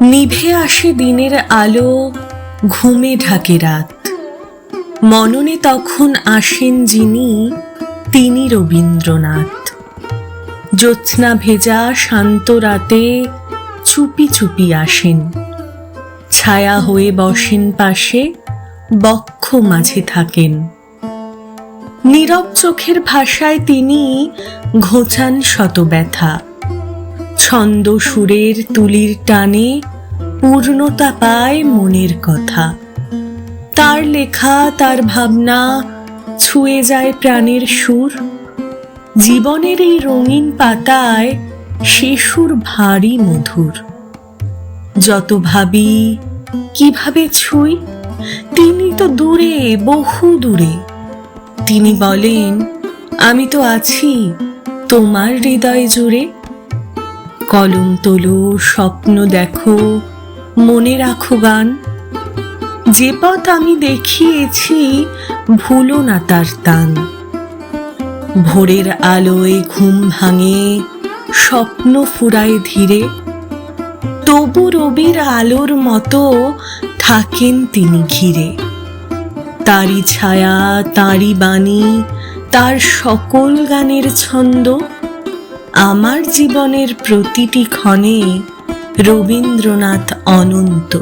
নিভে আসে দিনের আলো, ঘুমে ঢাকে রাত। মননে তখন আসেন যিনি, তিনি রবীন্দ্রনাথ। জ্যোৎস্না ভেজা শান্ত রাতে চুপি চুপি আসেন। ছায়া হয়ে বসেন পাশে, বক্ষ মাঝে থাকেন। নীরব চোখের ভাষায় তিনি ঘোচান শত ব্যথা ছন্দ সুরের তুলির টানে পূর্ণতা পায় মনের কথা। তার লেখা, তার ভাবনা ছুঁয়ে যায় প্রাণের সুর। জীবনের এই রঙিন পাতায় সে সুর ভারী মধুর। যত ভাবি কীভাবে ছুঁই, তিনি তো দূরে, বহু দূরে। তিনি বলেন, আমি তো আছি তোমার হৃদয় জুড়ে। কলম তোলো, স্বপ্ন দেখো, মনে রাখো গান। যে পথ আমি দেখিয়েছি, ভুলো না তার তান ভোরের আলোয় ঘুম ভাঙে, স্বপ্ন ফুরায় ধীরে। তবু রবির আলোর মতো থাকেন তিনি ঘিরে। তারই ছায়া, তারই বাণী, তার সকল গানের ছন্দ। আমার জীবনের প্রতিটি ক্ষণে রবীন্দ্রনাথ অনন্ত।